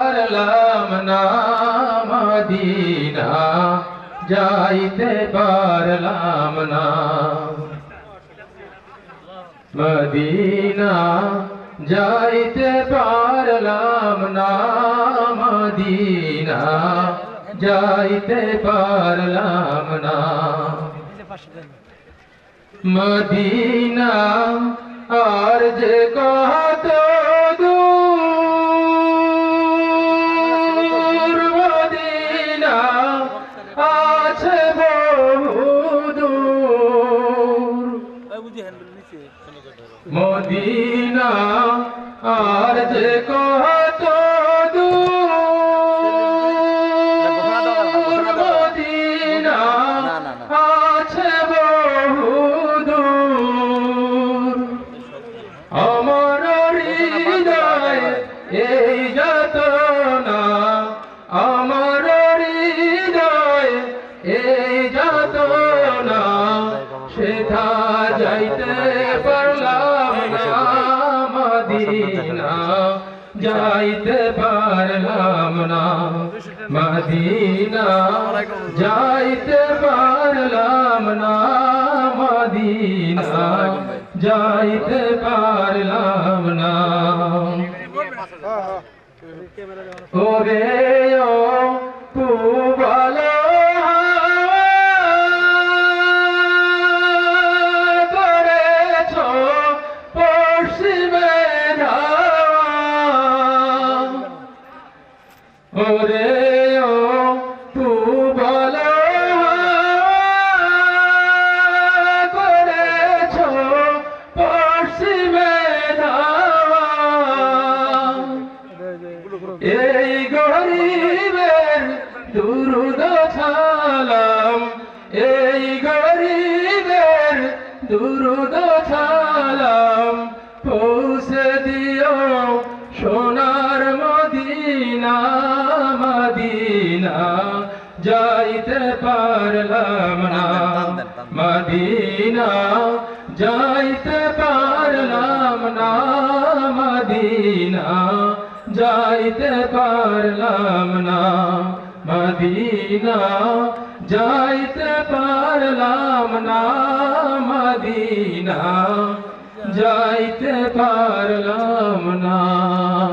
পারলাম না মদিনা, যাইতে পারলাম না। মদিনা, যাইতে পারলাম না, মদিনা, যাইতে পারলাম না। মদিনা, আর যে কত মদিনা, আর যে কত দূর আছে বহু দূর আমার এই যত না আমার হৃদয় এই যত না মদিনা যাইতে পারলাম না মদিনা যাইতে পারলাম না। মদিনা যাইতে পারলাম না ওরে ও এই গরিবের দুরুদ ছালাম এই গরিবের দুরুদ ছালাম পৌঁছে দিও সোনার মদিনা মদিনা, যাইতে পারলাম না। মদিনা, যাইতে পারলাম না, মদিনা। যাইতে পারলাম না। মদিনা যাইতে পারলাম না। মদিনা যাইতে পারলাম না।